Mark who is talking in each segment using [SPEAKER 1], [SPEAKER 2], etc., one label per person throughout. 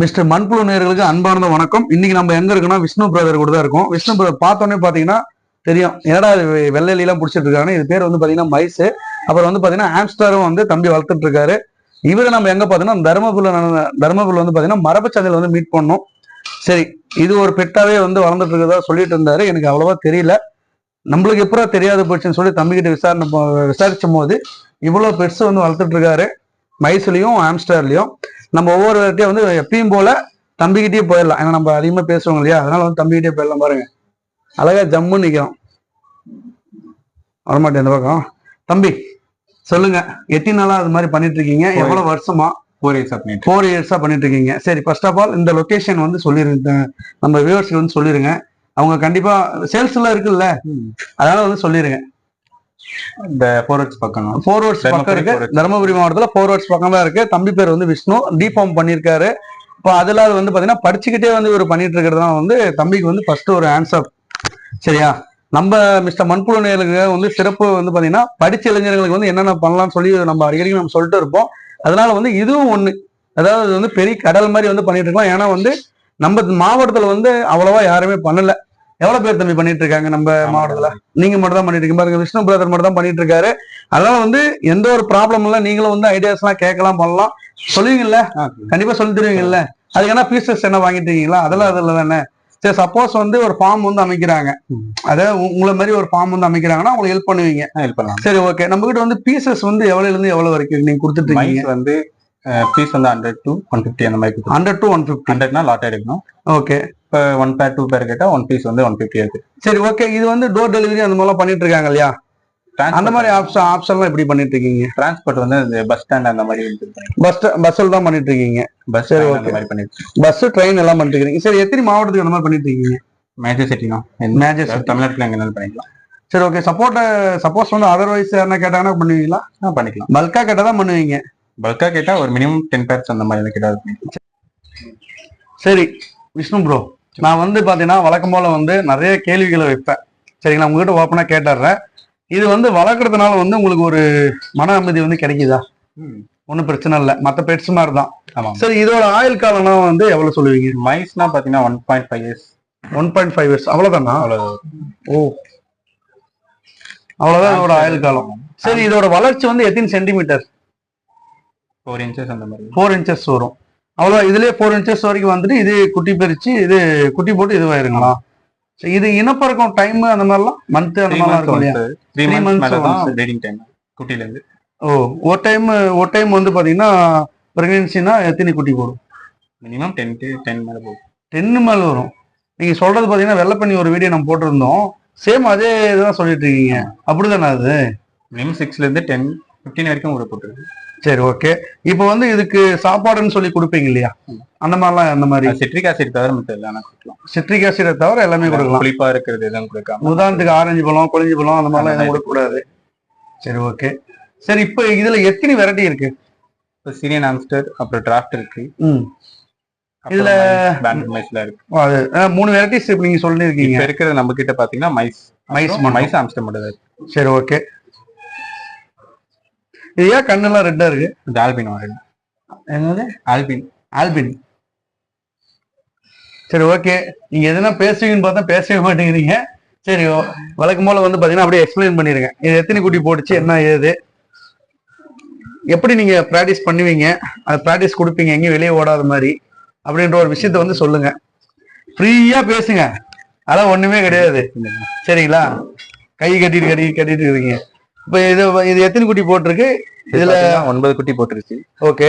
[SPEAKER 1] Mister மண்புழு நேர்களுக்கு அன்பார்ந்த வணக்கம். இன்னைக்கு நம்ம எங்க இருக்கோம்னா விஷ்ணு பிரதர் கூட தான் இருக்கோம். விஷ்ணு பிரதர் பார்த்தோன்னே பாத்தீங்கன்னா தெரியும். ஏடா இது பிடிச்சிட்டு இருக்காங்க இது பேர் வந்து பாத்தீங்கன்னா மைஸ் அப்புறம் வந்து பாத்தீங்கன்னா ஆம்ஸ்டரும் வந்து தம்பி வளர்த்துட்டு இருக்காரு. இவரை நம்ம எங்க பாத்தீங்கன்னா தருமபுரியில் நடந்த வந்து பாத்தீங்கன்னா மரபச்சந்தையில் வந்து மீட் பண்ணோம். சரி இது ஒரு பெட்டாவே வந்து வளர்ந்துட்டு இருக்கதா சொல்லிட்டு இருந்தாரு. எனக்கு அவ்வளவா தெரியல. நம்மளுக்கு எப்படா தெரியாத போச்சுன்னு சொல்லி தம்பிக்கிட்ட விசாரணை விசாரிச்சும் போது இவ்வளவு பெருசு வந்து வளர்த்துட்டு இருக்காரு. மைஸ்லயும் ஆம்ஸ்டர்லயும் நம்ம ஒவ்வொரு வாட்டியும் வந்து எப்பயும் போல தம்பிக்கிட்டே போயிடலாம். ஏன்னா நம்ம அதிகமா பேசுவோம் இல்லையா? அதனால வந்து தம்பிக்கிட்டே போயிடலாம் பாருங்க. அழகா ஜம்முன்னு நிக்கிறோம். வரமாட்டேன் இந்த பக்கம். தம்பி சொல்லுங்க. எத்தனை நாளா அது மாதிரி பண்ணிட்டு இருக்கீங்க? எவ்வளவு வருஷமா?
[SPEAKER 2] ஃபோர் இயர்ஸ் பண்ணிட்டு
[SPEAKER 1] ஃபோர் இயர்ஸா பண்ணிட்டு இருக்கீங்க. சரி ஃபர்ஸ்ட் ஆஃப் ஆல் இந்த லொகேஷன் வந்து சொல்லிருங்க நம்ம வியூவர்ஸ்க்கு வந்து சொல்லிருங்க. அவங்க கண்டிப்பா சேல்ஸ் எல்லாம் இருக்குல்ல? அதனால வந்து சொல்லிருங்க.
[SPEAKER 2] இந்த ஃபோர் இயர்ஸ் பக்கம்
[SPEAKER 1] ஃபோர் ரோட்ஸ் பக்கம் இருக்கு. தருமபுரி மாவட்டத்துல ஃபோர் ரோட்ஸ் பக்கம் தான் இருக்கு. தம்பி பேர் வந்து விஷ்ணு. டிஃபார்ம் பண்ணியிருக்காரு. இப்போ அதுல அது வந்து பாத்தீங்கன்னா படிச்சுக்கிட்டே வந்து இவர் பண்ணிட்டு இருக்கிறது தான் வந்து தம்பிக்கு வந்து ஃபர்ஸ்ட் ஒரு ஆன்சர் சரியா? நம்ம மிஸ்டர் மண்புழு நேயர்களுக்கு வந்து சிறப்பு வந்து பாத்தீங்கன்னா படிச்ச இளைஞர்களுக்கு வந்து என்னென்ன பண்ணலாம்னு சொல்லி நம்ம அடிக்கடி நம்ம சொல்லிட்டு இருப்போம். அதனால வந்து இதுவும் ஒண்ணு. அதாவது வந்து பெரிய கடல் மாதிரி வந்து பண்ணிட்டு இருக்கலாம். ஏன்னா வந்து நம்ம மாவட்டத்துல வந்து அவ்வளவா யாருமே பண்ணல. எவ்வளவு பேர் தம்பி பண்ணிட்டு இருக்காங்க நம்ம மாவட்டத்துல? நீங்க மட்டும் தான் பண்ணிட்டு இருக்கீங்க பாருங்க விஷ்ணு பிரதர் மட்டும் தான் பண்ணிட்டு இருக்காரு அதனால வந்து எந்த ஒரு ப்ராப்ளம் இல்ல. நீங்களும் வந்து ஐடியாஸ் எல்லாம் கேட்கலாம் பண்ணலாம். சொல்லுவீங்கல்ல? கண்டிப்பா சொல்லி தருவீங்கல்ல. அதுக்கு என்ன பீசஸ் என்ன வாங்கிட்டு இருக்கீங்களா அதெல்லாம் அதுல தானே. சரி சப்போஸ் வந்து ஒரு ஃபார்ம் வந்து அமைக்கிறாங்க. அதாவது உங்களை மாதிரி ஒரு ஃபார்ம் வந்து அமைக்கிறாங்கன்னா உங்களுக்கு ஹெல்ப் பண்ணுவீங்க.
[SPEAKER 2] ஹெல்ப் பண்ணலாம்.
[SPEAKER 1] சரி ஓகே நம்ம கிட்ட வந்து பீசஸ் வந்து எவ்வளவுல இருந்து எவ்வளவு வரைக்கும் நீங்க கொடுத்துட்டு இருக்கீங்க
[SPEAKER 2] வந்து ஃபீஸ் வந்து ஹண்ட்ரட் டு ஒன் ஃபிஃப்டி அந்த மாதிரி
[SPEAKER 1] ஹண்ட்ரட் டு ஒன் ஃபிஃப்டி
[SPEAKER 2] ஹண்ட்ரட்னா லாட் எடுக்கணும்.
[SPEAKER 1] ஓகே
[SPEAKER 2] இப்போ ஒன் பேர் டூ பேர் கேட்டால் ஒன் பீஸ் வந்து ஒன் ஃபிஃப்டி இருக்கு.
[SPEAKER 1] சரி ஓகே இது வந்து டோர் டெலிவரி அந்த மாதிரிலாம் பண்ணிட்டு இருக்காங்க இல்லையா அந்த மாதிரி ஆப்ஷன் ஆப்ஷன்லாம் எப்படி பண்ணிட்டு இருக்கீங்க
[SPEAKER 2] டிரான்ஸ்போர்ட் வந்து இந்த பஸ் ஸ்டாண்ட் அந்த மாதிரி
[SPEAKER 1] பஸ் சல் தான் பண்ணிட்டு இருக்கீங்க
[SPEAKER 2] பஸ். அந்த மாதிரி பண்ணிட்டு
[SPEAKER 1] பஸ் ட்ரெயின் எல்லாம் பண்ணிட்டு இருக்கீங்க சரி எத்தனை மாவட்டத்துக்கு அந்த மாதிரி பண்ணிட்டு இருக்கீங்க
[SPEAKER 2] மேஜர் சிட்டி தான்
[SPEAKER 1] city.
[SPEAKER 2] தமிழ்நாட்டில் எங்க பண்ணிக்கலாம்.
[SPEAKER 1] சரி ஓகே சப்போர்ட் சப்போஸ் வந்து அதர்வைஸ் யாருன்னா கேட்டாங்கன்னா பண்ணுவீங்களா?
[SPEAKER 2] பண்ணிக்கலாம்.
[SPEAKER 1] பல்கா கேட்டா தான் பண்ணுவீங்க.
[SPEAKER 2] பல்கா கேட்டால் ஒரு மினிமம் டென் பேர்ஸ் அந்த மாதிரி கேட்டால்
[SPEAKER 1] சரி. விஷ்ணு ப்ரோ நான் வந்து பாத்தீங்கன்னா வழக்கம் போல வந்து நிறைய கேள்விகளை வைப்பேன். சரிங்களா? உங்ககிட்ட ஓப்பனா கேட்டுறேன் இது வந்து வளர்க்கறதுனால வந்து உங்களுக்கு ஒரு மன அமைதி வந்து கிடைக்குதா? ஒன்றும் பிரச்சனை இல்லை. மற்ற பெட்ஸ் மாதிரி தான்
[SPEAKER 2] ஆமாம்
[SPEAKER 1] சரி இதோட ஆயுள் காலம்னா வந்து எவ்வளவு சொல்லுவீங்க?
[SPEAKER 2] மைஸ்னா பார்த்தீங்கன்னா one point five years
[SPEAKER 1] one point five years அவ்வளவுதானா?
[SPEAKER 2] அவ்வளோ
[SPEAKER 1] ஓ. அவ்வளவுதான் இதோட ஆயுள் காலம். சரி இதோட வளர்ச்சி வந்து எத்தனை சென்டிமீட்டர்
[SPEAKER 2] ஃபோர் இன்ச்சஸ் அந்த மாதிரி.
[SPEAKER 1] ஃபோர் இன்ச்சஸ் வரும். அவ்வளோ இதுலயே ஃபோர் இன்ச்சஸ் வரைக்கும் வந்துட்டு இது குட்டி பறிச்சு இது குட்டி போட்டு இதுவாயிருங்களா இது இனப்பெருக்கம் டைம் அந்த மாதிரிலாம்? மந்த் அந்த
[SPEAKER 2] த்ரீ
[SPEAKER 1] மாதிரிலாம் இருக்கும் இல்லையா?
[SPEAKER 2] Three months. ப்ரீடிங் டைம் குட்டிலேருந்து.
[SPEAKER 1] ஓ ஒரு டைம் ஒரு டைம் வந்து பாத்தீங்கன்னா பிரெக்னன்சினா எத்தனை குட்டி போடும்?
[SPEAKER 2] மினிமம் டென் டு டென் மேலே போகும்.
[SPEAKER 1] டென்னு மேல வரும். நீங்க சொல்றது பாத்தீங்கன்னா வெள்ளை பண்ணி ஒரு வீடியோ நம்ம போட்டிருந்தோம். சேம் அதே இதுதான் சொல்லிட்டு இருக்கீங்க. அப்படிதானே அது?
[SPEAKER 2] மினிமம் சிக்ஸ்லேருந்து டென் ஃபிஃப்டீன் வரைக்கும் கூட போட்டுருக்கு.
[SPEAKER 1] சரி ஓகே இப்போ வந்து இதுக்கு சாப்பாடுன்னு சொல்லி கொடுப்பீங்க இல்லையா? அந்த மாதிரிலாம் அந்த மாதிரி?
[SPEAKER 2] சிட்ரிக் ஆசிட் தவிர மற்ற எல்லாம் கொடுக்கலாம்.
[SPEAKER 1] சிட்ரிக் ஆசிடை தவிர எல்லாமே கொடுக்கலாம்.
[SPEAKER 2] புளிப்பா இருக்கிறது எதுவும் கொடுக்காம.
[SPEAKER 1] உதாரணத்துக்கு ஆரஞ்சு பழம் கொழிஞ்சு பழம் அந்த மாதிரிலாம் எதுவும் கொடுக்கக்கூடாது. சரி ஓகே சரி இப்போ இதுல எத்தனை வெரைட்டி இருக்கு?
[SPEAKER 2] இப்போ சீரியன் ஆம்ஸ்டர் அப்புறம் டிராஃப்ட் இருக்கு.
[SPEAKER 1] ம். இதுல-
[SPEAKER 2] மைஸ்ல இருக்கு.
[SPEAKER 1] மூணு வெரைட்டிஸ் இப்போ நீங்க சொல்லியிருக்கீங்க
[SPEAKER 2] இப்ப இருக்கிறது நம்ம கிட்ட பாத்தீங்கன்னா மைஸ்
[SPEAKER 1] மைஸ் மட்டும்.
[SPEAKER 2] மைஸ் ஆம்ஸ்டர் மட்டும்
[SPEAKER 1] சரி ஓகே இது ஏன் கண்ணெல்லாம் ரெட்டா இருக்கு?
[SPEAKER 2] இது ஆல்பின்
[SPEAKER 1] என்னது?
[SPEAKER 2] ஆல்பின்
[SPEAKER 1] ஆல்பின். சரி ஓகே. நீங்க எதுனா பேசுவீங்கன்னு பார்த்தா பேசவே மாட்டேங்கிறீங்க. சரி வழக்கம் போல வந்து பாத்தீங்கன்னா அப்படியே எக்ஸ்பிளைன் பண்ணிருங்க. இது எத்தனை குட்டி போட்டுச்சு என்ன ஏது? எப்படி நீங்க ப்ராக்டிஸ் பண்ணுவீங்க? அது ப்ராக்டிஸ் கொடுப்பீங்க எங்கேயும் வெளியே ஓடாத மாதிரி. அப்படின்ற ஒரு விஷயத்த வந்து சொல்லுங்க. ஃப்ரீயா பேசுங்க. அதெல்லாம் ஒண்ணுமே கிடையாது. சரிங்களா? கை கட்டிட்டு கட்டி கட்டிட்டு இருக்கீங்க. இப்போ இது இது எத்தனை குட்டி போட்டிருக்கு?
[SPEAKER 2] இதுல ஒன்பது குட்டி போட்டுருச்சு.
[SPEAKER 1] ஓகே.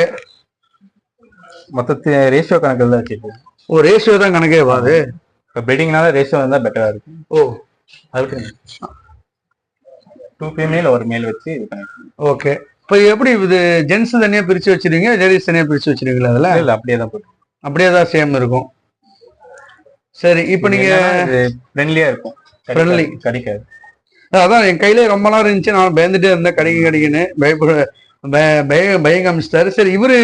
[SPEAKER 2] மொத்தத்து ரேஷியோ கணக்கில் தான் வச்சிருக்கு.
[SPEAKER 1] ஒரு ரேஷியோ தான் கணக்கே வாது
[SPEAKER 2] இப்போ பெட்டிங்னால ரேஷியோ வந்தா பெட்டரா இருக்கும்.
[SPEAKER 1] ஓ.
[SPEAKER 2] அதுக்கு டூ ஃபீமேல் ஒரு மேல் வச்சு இது பண்ணிருக்கோம்
[SPEAKER 1] ஓகே. இப்போ எப்படி இது ஜென்ஸ் தனியா பிரிச்சு வச்சிருவீங்க லேடிஸ் தனியா பிரிச்சு வச்சிருவீங்களா அதுல?
[SPEAKER 2] இல்ல அப்படியே தான் போட்டு
[SPEAKER 1] அப்படியே தான் சேம் இருக்கும். சரி இப்போ நீங்க
[SPEAKER 2] ஃப்ரெண்ட்லியா இருக்கும்.
[SPEAKER 1] Friendly.
[SPEAKER 2] கடிக்காது.
[SPEAKER 1] அதான் என் கையில ரொம்ப நேரம் இருந்துச்சு. நான் பயந்துட்டே இருந்தேன். கடிக்க கடிக்குன்னு. பயப்பட பய- பய பயம் காமிச்சிட்டாரு. சரி இவரு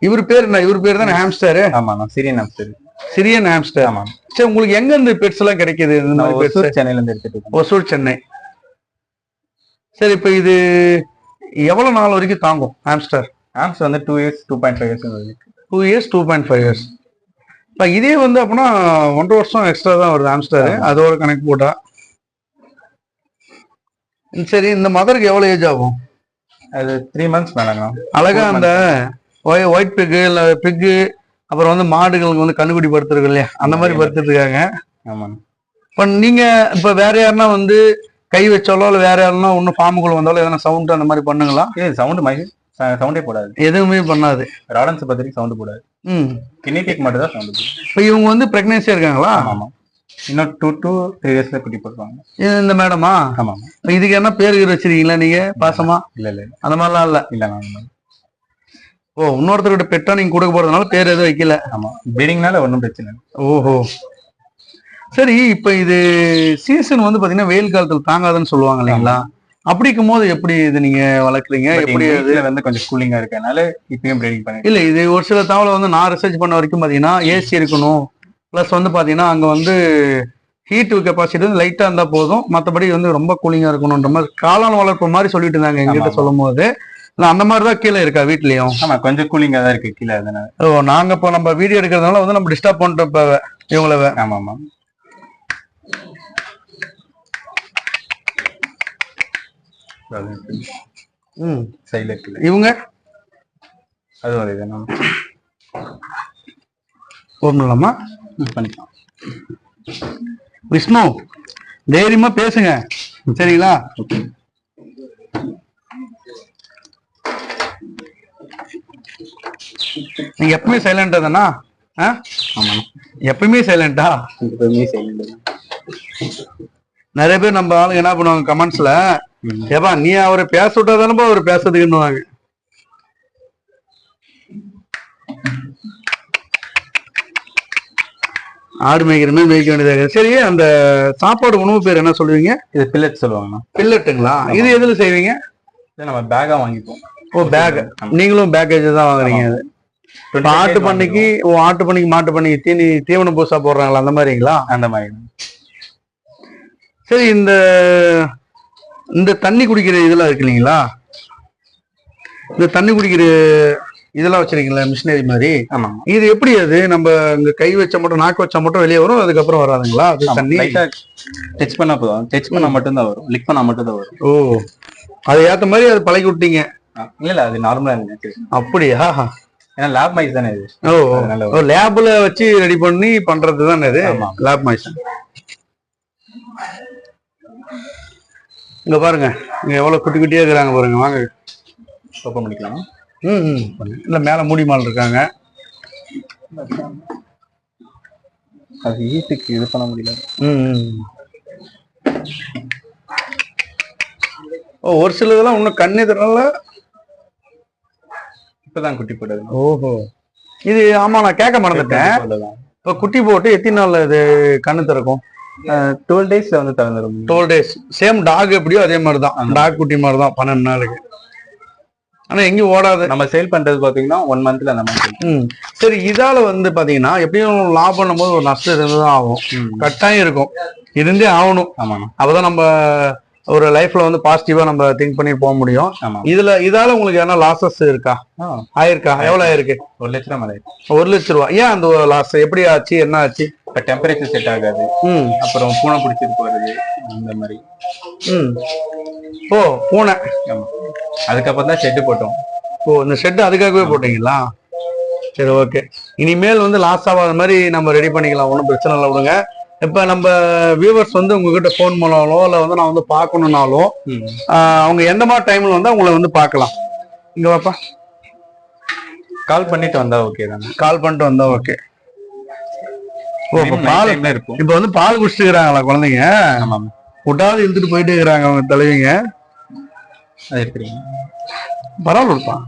[SPEAKER 1] இவர் பேர் என்ன? இவர் பேர் தானே ஹாம்ஸ்டர்
[SPEAKER 2] ஆமா நான் சீரியன் ஆம்ஸ்டர்
[SPEAKER 1] சிரியன் ஹாம்ஸ்டர்
[SPEAKER 2] ஆமா.
[SPEAKER 1] சரி உங்களுக்கு எங்க இருந்து பெட்ஸ் எல்லாம் கிடைக்குது?
[SPEAKER 2] ஒசூர் சென்னையில இருந்து எடுத்துட்டு
[SPEAKER 1] ஒசூர் சென்னை. சரி இப்போ இது எவ்வளவு நாள் வரைக்கும் தாங்கும் ஹாம்ஸ்டர்
[SPEAKER 2] ஆம்ஸ் வந்து two years two point five years
[SPEAKER 1] two years two point five years இப்போ இதே வந்து அப்படின்னா ஒன்றரை வருஷம் எக்ஸ்ட்ரா தான் வருது ஆம்ஸ்டர் அதோட கணக்கு போட்டா. ம், சரி இந்த மதருக்கு எவ்வளோ ஏஜ் ஆகும்?
[SPEAKER 2] அது த்ரீ மந்த்ஸ் மேலங்கண்ணா
[SPEAKER 1] அழகா அந்த ஒயிட் பிக்கு இல்லை பிக்கு அப்புறம் வந்து மாடுகளுக்கு வந்து கண்ணுக்குடி படுத்துருக்கு இல்லையா? அந்த மாதிரி படுத்துட்டு இருக்காங்க.
[SPEAKER 2] ஆமாண்ணா
[SPEAKER 1] இப்போ நீங்க இப்போ வேற யாருன்னா வந்து கை வச்சாலோ இல்லை வேற யாருன்னா ஒன்றும் ஃபார்முக்குள்ள வந்தாலும் எதனா சவுண்ட் அந்த மாதிரி பண்ணுங்களா?
[SPEAKER 2] இது சவுண்டு மை சவுண்டே போடாது.
[SPEAKER 1] எதுவுமே பண்ணாது.
[SPEAKER 2] ராடன்ஸ் பத்திரிக்கை சவுண்டு போடாது.
[SPEAKER 1] ம்.
[SPEAKER 2] கினிபிக் மட்டும் தான் சவுண்டு
[SPEAKER 1] இப்போ இவங்க வந்து பிரெக்னன்சியா இருக்காங்களா?
[SPEAKER 2] ஆமா. இன்னும் டூ டூ த்ரீ இயர்ஸ்ல குட்டி
[SPEAKER 1] இது இந்த மேடமா
[SPEAKER 2] ஆமா
[SPEAKER 1] இதுக்கு என்ன பேர் வச்சிருக்கீங்களா நீங்க? பாசமா?
[SPEAKER 2] இல்ல இல்ல
[SPEAKER 1] அந்த மாதிரிலாம் இல்ல.
[SPEAKER 2] இல்ல மேம்
[SPEAKER 1] ஓ இன்னொருத்தரோட பெட்டா நீங்க கொடுக்க போறதுனால பேர் எதுவும் வைக்கல.
[SPEAKER 2] ஆமா. ப்ரீடிங்னால ஒன்றும் பிரச்சனை இல்லை.
[SPEAKER 1] ஓஹோ. சரி இப்ப இது சீசன் வந்து பாத்தீங்கன்னா வெயில் காலத்துல தாங்காதுன்னு சொல்லுவாங்க இல்லைங்களா? அப்படிக்கும் போது எப்படி இது நீங்க வளர்க்குறீங்க? எப்படி
[SPEAKER 2] வீட்ல வந்து கொஞ்சம் கூலிங்கா இருக்கனால இப்பயும் ப்ரீடிங் பண்ணி
[SPEAKER 1] இல்ல இது ஒரு சில தகவலை வந்து நான் ரிசர்ச் பண்ண வரைக்கும் பாத்தீங்கன்னா ஏசி இருக்கணும். ப்ளஸ் வந்து பாத்தீங்கன்னா அங்க வந்து ஹீட் கெப்பாசிட்டி வந்து லைட்டா இருந்தா போதும். மத்தபடி வந்து ரொம்ப கூலிங்கா இருக்கணும்ன்ற மாதிரி காளான் வளர்ப்பு மாதிரி சொல்லிட்டு இருந்தாங்க எங்கிட்ட
[SPEAKER 2] ஆமா.
[SPEAKER 1] சொல்லும் போது அந்த மாதிரி தான் கீழே இருக்கா வீட்லயும்?
[SPEAKER 2] ஆமா கொஞ்சம் கூலிங்கா தான் இருக்கு கீழே
[SPEAKER 1] ஓ நாங்க இப்போ நம்ம வீடியோ எடுக்கிறதுனால வந்து நம்ம டிஸ்டர்ப் பண்ணிட்டோம் இப்ப இவங்கள.
[SPEAKER 2] ஆமா ஆமா.
[SPEAKER 1] இவங்க?
[SPEAKER 2] அது ஒரு இது நம்ம
[SPEAKER 1] ஓப்பன்லாமா
[SPEAKER 2] பண்ணிக்கலாம்.
[SPEAKER 1] விஷ்ணு தைரியமா பேசுங்க. சரிங்களா? நீங்க எப்பவுமே சைலண்டா தானா? எப்பயுமே சைலண்டா
[SPEAKER 2] எப்பவுமே சைலண்ட்
[SPEAKER 1] நிறைய பேர் நம்ம ஆளுங்க என்ன பண்ணுவாங்க கமெண்ட்ஸ்ல ஏப்பா நீ அவரை பேச விட்டா தானப்பா அவர் பேசுறதுக்குன்னுவாங்க. ஆடு மேய்க்கிற மாதிரி மேய்க்க வேண்டியதாக. சரி அந்த சாப்பாடு உணவு பேர் என்ன சொல்லுவீங்க?
[SPEAKER 2] இது பில்லட் சொல்லுவாங்கண்ணா
[SPEAKER 1] பில்லட்டுங்களா இது எதுல செய்வீங்க?
[SPEAKER 2] இதை நம்ம பேக்கா வாங்கிப்போம்.
[SPEAKER 1] ஓ பேக் நீங்களும் பேக்கேஜ் தான் வாங்குறீங்க. அது ஆட்டு பண்ணைக்கு ஓ ஆட்டு பண்ணைக்கு மாட்டு பண்ணைக்கு தீனி தீவன பூசா போடுறாங்களா? அந்த மாதிரிங்களா?
[SPEAKER 2] அந்த மாதிரி
[SPEAKER 1] சரி இந்த இந்த தண்ணி குடிக்கிற இதெல்லாம் இருக்கு இல்லைங்களா? இந்த தண்ணி குடிக்கிற இதெல்லாம் வச்சிருக்கீங்களா மிஷினரி மாதிரி? இது எப்படி அது? நம்ம இங்க கை வச்சா மட்டும் நாக்கு வச்சா மட்டும் வெளியே வரும் அதுக்கப்புறம் வராதுங்களா? அது தண்ணி?
[SPEAKER 2] டச் பண்ணா போதும். டச் பண்ணா மட்டும் தான் வரும். லிக் பண்ணா மட்டும் தான் வரும்.
[SPEAKER 1] ஓ. அது ஏத்த மாதிரி அது பழகி விட்டீங்க.
[SPEAKER 2] இல்ல இல்ல அது நார்மலா இருக்கு
[SPEAKER 1] அப்படியா?
[SPEAKER 2] ஏன்னா லேப் மைஸ் தானே இது.
[SPEAKER 1] ஓ ஓ. லேப்ல வச்சு ரெடி பண்ணி பண்றது தானே இது. லேப் மைசன் இங்க பாருங்க. இங்க எவ்வளவு குட்டி குட்டியா இருக்கிறாங்க பாருங்க. வாங்க.
[SPEAKER 2] ஓப்பன் பண்ணிக்கலாம்.
[SPEAKER 1] ம் ம். இல்ல மேல மூடி மால் இருக்காங்க.
[SPEAKER 2] அது ஹீட்டுக்கு இது பண்ண முடியல.
[SPEAKER 1] ம். ஓ ஒரு சிலதெல்லாம் இன்னும் கண்ணு தரல
[SPEAKER 2] இப்பதான் குட்டி போட்டது.
[SPEAKER 1] ஓஹோ. இது ஆமா நான் கேட்க மறந்துட்டேன். இப்ப குட்டி போட்டு எத்தனை நாள்ல இது கண்ணு திறக்கும்?
[SPEAKER 2] டுவெல் டேஸ்ல வந்து திறந்துரும்.
[SPEAKER 1] டுவெல் டேஸ் சேம் டாக் எப்படியோ அதே மாதிரி தான் டாக் குட்டி மாதிரி தான் பன்னெண்டு நாளுக்கு. ஆனா எங்கேயும் ஓடாது.
[SPEAKER 2] நம்ம சேல் பண்றது பாத்தீங்கன்னா ஒன் மந்த்ல அந்த மாதிரி
[SPEAKER 1] சரி இதால வந்து பாத்தீங்கன்னா எப்படியும் லாபம் பண்ணும்போது ஒரு நஷ்டம் இருந்துதான் ஆகும். கட்டாயம் இருக்கும். இருந்தே ஆகணும்.
[SPEAKER 2] ஆமாண்ணா
[SPEAKER 1] அப்பதான் நம்ம ஒரு லைஃப்ல வந்து பாசிட்டிவா நம்ம திங்க் பண்ணி போக முடியும்.
[SPEAKER 2] ஆமா.
[SPEAKER 1] இதுல இதால உங்களுக்கு என்ன லாசஸ் இருக்கா? ஆயிருக்கா? எவ்வளவு ஆயிருக்கு?
[SPEAKER 2] ஒரு லட்சம் மேலே
[SPEAKER 1] ஒரு லட்ச ரூபா. ஏன் அந்த லாஸ் எப்படி ஆச்சு? என்ன ஆச்சு?
[SPEAKER 2] இப்ப டெம்பரேச்சர் செட் ஆகாது. அப்புறம் பூனை பிடிச்சிட்டு போறது அந்த மாதிரி.
[SPEAKER 1] ஓ பூனை.
[SPEAKER 2] ஆமா. அதுக்கப்புறம் தான் ஷெட்டு போட்டோம்.
[SPEAKER 1] ஓ இந்த ஷெட் அதுக்காகவே போட்டீங்களா? சரி ஓகே இனிமேல் வந்து லாஸ் ஆகாத மாதிரி நம்ம ரெடி பண்ணிக்கலாம். ஒன்றும் பிரச்சனை இல்லை விடுங்க. இப்போ நம்ம வியூவர்ஸ் வந்து உங்ககிட்ட ஃபோன் பண்ணாலோ இல்லை வந்து நான் வந்து பார்க்கணுன்னாலோ அவங்க எந்த மாதிரி டைம்ல வந்து உங்களை வந்து பார்க்கலாம். இங்க வாப்பா.
[SPEAKER 2] கால் பண்ணிட்டு வந்தா ஓகே தானே?
[SPEAKER 1] கால் பண்ணிட்டு வந்தா ஓகே ஓ இப்போ பால் இப்போ வந்து பால் குடிச்சிட்டு இருக்கிறாங்களா குழந்தைங்க?
[SPEAKER 2] ஆமா
[SPEAKER 1] விட்டாவது இழுத்துட்டு போயிட்டு இருக்கிறாங்க அவங்க தலைவிங்க. பரவாயில்ல விடுப்பான்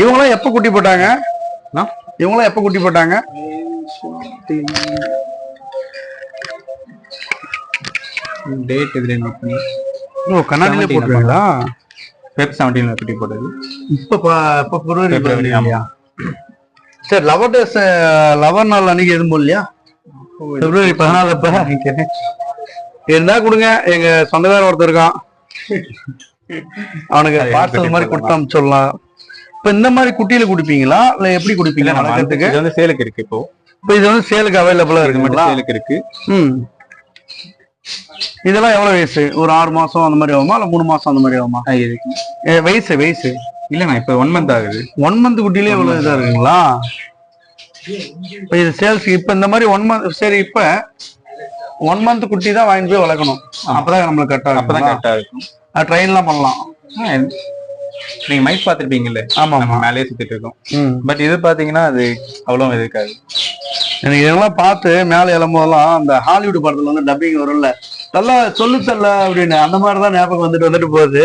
[SPEAKER 1] இவங்களாம் எப்ப குட்டி போட்டாங்க? இவங்களாம் எப்ப குட்டி போட்டாங்க?
[SPEAKER 2] டேட் இதுல நோட் பண்ணி?
[SPEAKER 1] ஓ கண்ணாடியில
[SPEAKER 2] 17
[SPEAKER 1] போட்டுருங்களா
[SPEAKER 2] வெப் செவன்டீன்ல குட்டி போட்டது.
[SPEAKER 1] இப்ப இப்ப பிப்ரவரி சரி லவர் டேஸ் லவர் நாள் அன்னைக்கு எதுவும் போடலையா? பிப்ரவரி பதினாலு அப்ப இருந்தா கொடுங்க. எங்க சொந்தக்காரன் ஒருத்தர் இருக்கான். அவனுக்கு பார்சல் மாதிரி கொடுத்து அனுப்பிச்சுடலாம் இப்ப இந்த மாதிரி குட்டியில குடிப்பீங்களா? இல்ல எப்படி குடிப்பீங்க? வளர்க்கறதுக்கு?
[SPEAKER 2] இது வந்து சேலுக்கு இருக்கு இப்போ.
[SPEAKER 1] இப்ப இது வந்து சேலுக்கு அவைலபிளா இருக்குங்களா
[SPEAKER 2] சேலுக்கு இருக்கு.
[SPEAKER 1] ம். இதெல்லாம் எவ்வளவு வயசு? ஒரு ஆறு மாசம் அந்த மாதிரி ஆகுமா? இல்ல மூணு மாசம் அந்த மாதிரி ஆகுமா?
[SPEAKER 2] இருக்கு.
[SPEAKER 1] வயசு வயசு.
[SPEAKER 2] இல்லண்ணா இப்ப ஒன் மந்த் ஆகுது.
[SPEAKER 1] ஒன் மந்த் குட்டிலே இவ்வளவு இதா இருக்குங்களா? இப்ப இது சேல்ஸ் இப்ப இந்த மாதிரி ஒன் மந்த் சரி இப்ப ஒன் மந்த் குட்டி தான் வாங்கிட்டு போய் வளர்க்கணும். அப்பதான் நம்மளுக்கு கரெக்டா
[SPEAKER 2] அப்பதான்
[SPEAKER 1] இருக்கும்
[SPEAKER 2] கரெக்டா இருக்கும்
[SPEAKER 1] ட்ரெயின்லாம் பண்ணலாம்.
[SPEAKER 2] நீங்க மைக் பாத்திருப்பீங்கல்ல
[SPEAKER 1] ஆமா
[SPEAKER 2] நம்ம
[SPEAKER 1] ஆமா
[SPEAKER 2] மேலேயே சுத்திட்டு இருக்கோம். பட் இது பாத்தீங்கன்னா அது அவ்வளவு இருக்காது.
[SPEAKER 1] எனக்கு இதெல்லாம் பார்த்து மேலே எழும்போதெல்லாம் அந்த ஹாலிவுட் படத்துல வந்து டப்பிங் வரும்ல. நல்லா சொல்லு தல்ல அப்படின்னு அந்த மாதிரி தான் ஞாபகம் வந்துட்டு வந்துட்டு போகுது.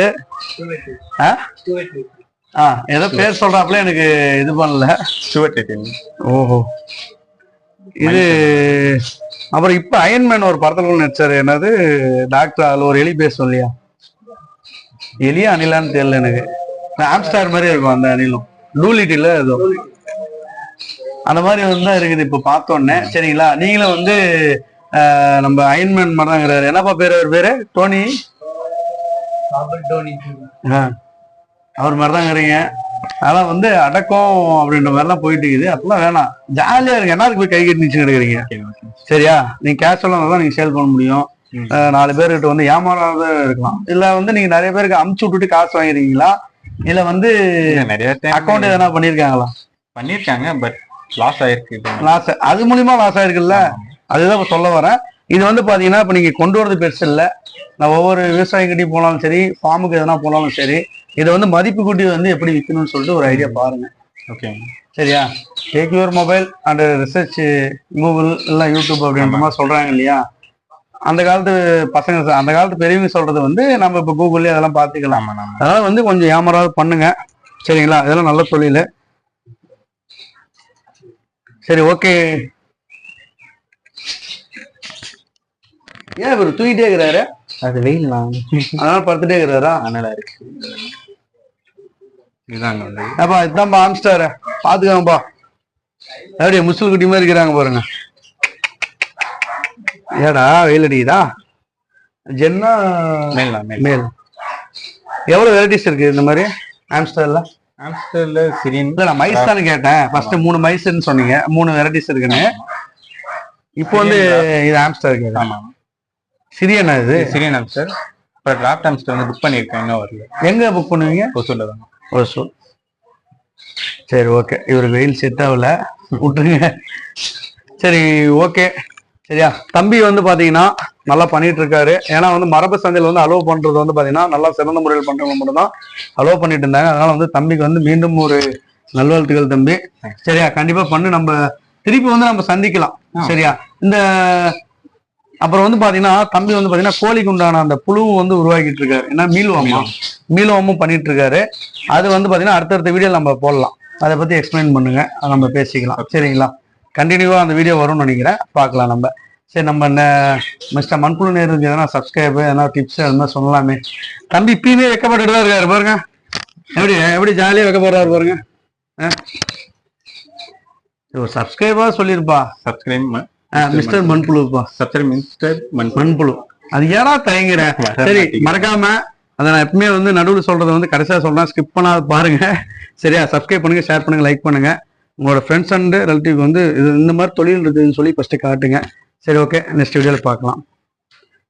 [SPEAKER 1] ஏதோ பேர் சொல்றாப்புல எனக்கு இது பண்ணல.
[SPEAKER 2] சுவர் டெட்டின்
[SPEAKER 1] ஓஹோ. இது அப்புறம் இப்ப அயன்மேன் ஒரு படத்துல நடிச்சாரு. என்னது? டாக்டர் அதுல ஒரு எலி பேசும் இல்லையா எலியா அணிலான்னு தெரியல எனக்கு. ஆம்ஸ்டார் மாதிரி இருக்கும் அந்த அணிலும் டூலிட்டில ஏதோ. அந்த மாதிரி வந்து தான் இருக்குது இப்ப பார்த்தோன்னே. சரிங்களா? நீங்களும் வந்து நம்ம அயன்மேன் மாதிரி தாங்கிறாரு என்னப்பா பேரு? அவர் பேரு? டோனி ஆ, அவர் மாதிரி தாங்கிறீங்க அதெல்லாம் வந்து அடக்கம் அப்படின்ற மாதிரிலாம் போயிட்டு இருக்குது அப்பெல்லாம் வேணாம். ஜாலியா இருக்கு என்ன போய் கை கட்டி நிச்சு எடுக்கிறீங்க சரியா? நீங்க கேஷுவலாக தான் நீங்க சேல் பண்ண முடியும். நாலு பேர்கிட்ட வந்து ஏமாறாத இருக்கலாம். இல்ல வந்து நீங்க நிறைய பேருக்கு அமுச்சு விட்டுட்டு காசு வாங்கிருக்கீங்களா இல்ல வந்து
[SPEAKER 2] நிறைய
[SPEAKER 1] அக்கௌண்ட் எதனா பண்ணிருக்காங்களா?
[SPEAKER 2] பண்ணிருக்காங்க பட் லாஸ் ஆயிருக்கு.
[SPEAKER 1] லாஸ் அது மூலியமா லாஸ் ஆயிருக்குல்ல? அதுதான் இப்ப சொல்ல வரேன். இது வந்து பாத்தீங்கன்னா இப்ப நீங்க கொண்டு வரது பெருசு இல்ல. நான் ஒவ்வொரு விவசாயிகிட்டையும் போனாலும் சரி ஃபார்முக்கு எதனா போனாலும் சரி இதை வந்து மதிப்பு கூட்டி வந்து எப்படி விற்கணும்னு சொல்லிட்டு ஒரு ஐடியா பாருங்க.
[SPEAKER 2] ஓகே
[SPEAKER 1] சரியா? Take your mobile and research Google எல்லாம் யூடியூப் அப்படின்ற மாதிரி சொல்றாங்க இல்லையா? அந்த காலத்து பசங்க அந்த காலத்து பெரியவங்க சொல்றது வந்து நம்ம இப்ப கூகுள்லயே அதெல்லாம் பார்த்துக்கலாம் அதனால வந்து கொஞ்சம் ஏமாறாது பண்ணுங்க. சரிங்களா? இதெல்லாம் நல்ல தொழில். சரி ஓகே ஏன் இவர் தூக்கிட்டே இருக்கிறாரு?
[SPEAKER 2] அது வெயில்
[SPEAKER 1] அதனால படுத்துட்டே இருக்கிறாரா?
[SPEAKER 2] அனலா இருக்கு இதுதாங்க வந்து.
[SPEAKER 1] ஏப்பா இதுதான்ப்பா ஆம்ஸ்டார் பாத்துக்கோங்கப்பா முசுல் குட்டி மாதிரி இருக்கிறாங்க பாருங்க. ஏடா வெயில் அடிக்குதா? ஜென்னா
[SPEAKER 2] மேல். மேல்.
[SPEAKER 1] எவ்வளவு வெரைட்டிஸ் இருக்கு இந்த மாதிரி ஆம்ஸ்டர்ல
[SPEAKER 2] ஆம்ஸ்டர்ல சிரியன்
[SPEAKER 1] இல்ல நான் மைஸ் தானே கேட்டேன். ஃபர்ஸ்ட் மூணு மைஸ்ன்னு சொன்னீங்க. மூணு வெரைட்டிஸ் இருக்குன்னு. இப்போ வந்து இது ஆம்ஸ்டர் கேட்குறேன்
[SPEAKER 2] ஆமா.
[SPEAKER 1] சிரியனா இது?
[SPEAKER 2] Syrian hamster but dwarf hamster வந்து புக் பண்ணியிருக்கேன் இன்னும் வரல.
[SPEAKER 1] எங்க புக் பண்ணுவீங்க?
[SPEAKER 2] கொசூர்ல தான்
[SPEAKER 1] ஒரு சொல். சரி ஓகே இவருக்கு வெயில் செட் ஆகல விட்டுருங்க. சரி ஓகே சரியா? தம்பி வந்து பாத்தீங்கன்னா நல்லா பண்ணிட்டு இருக்காரு ஏன்னா வந்து மரபு சந்தையில் வந்து அலோவ் பண்றது வந்து பாத்தீங்கன்னா நல்லா சிறந்த முறையில் பண்றவங்க மட்டும் தான் அலோவ் பண்ணிட்டு இருந்தாங்க. அதனால வந்து தம்பிக்கு வந்து மீண்டும் ஒரு நல்வாழ்த்துக்கள் தம்பி. சரியா? கண்டிப்பா பண்ணு. நம்ம திருப்பி வந்து நம்ம சந்திக்கலாம். சரியா? இந்த அப்புறம் வந்து பாத்தீங்கன்னா தம்பி வந்து பாத்தீங்கன்னா கோழிக்கு உண்டான அந்த புழு வந்து உருவாக்கிட்டு இருக்காரு. ஏன்னா மீள்வாமா? மீளவமும் பண்ணிட்டு இருக்காரு. அது வந்து பாத்தீங்கன்னா அடுத்தடுத்த வீடியோ நம்ம போடலாம். அதை பத்தி எக்ஸ்பிளைன் பண்ணுங்க. அதை நம்ம பேசிக்கலாம். சரிங்களா? கண்டினியூவா அந்த வீடியோ வரும்னு நினைக்கிறேன். பார்க்கலாம் நம்ம. சரி நம்ம என்ன மிஸ்டர் மண்புழு நேரு எதனா சப்ஸ்கிரைப் எதனா டிப்ஸ் அது மாதிரி சொல்லலாமே. தம்பி இப்பயுமே வெக்கப்பட்டுட்டு தான் இருக்காரு பாருங்க. எப்படி எப்படி ஜாலியாக வைக்க போறாரு பாருங்க. ஆ? சப்ஸ்கிரைபா சொல்லியிருப்பா
[SPEAKER 2] சப்ஸ்கிரைப்
[SPEAKER 1] மிஸ்டர் மண்புழுப்பா
[SPEAKER 2] சப்ஸ்கிரைப் மிஸ்டர் மண்
[SPEAKER 1] மண்புழு. அது ஏடா தயங்குற? சரி மறக்காம அதை நான் எப்பவுமே வந்து நடுவில் சொல்றதை வந்து கடைசியா சொல்றேன். ஸ்கிப் பண்ணாத பாருங்க. சரியா? சப்ஸ்கிரைப் பண்ணுங்க ஷேர் பண்ணுங்க லைக் பண்ணுங்க. உங்களோட ஃப்ரெண்ட்ஸ் அண்ட் ரிலேட்டிவ் வந்து இது இந்த மாதிரி தொழில் இருக்குதுன்னு சொல்லி ஃபர்ஸ்ட் காட்டுங்க. சரி ஓகே நெக்ஸ்ட் வீடியோவில் பார்க்கலாம்.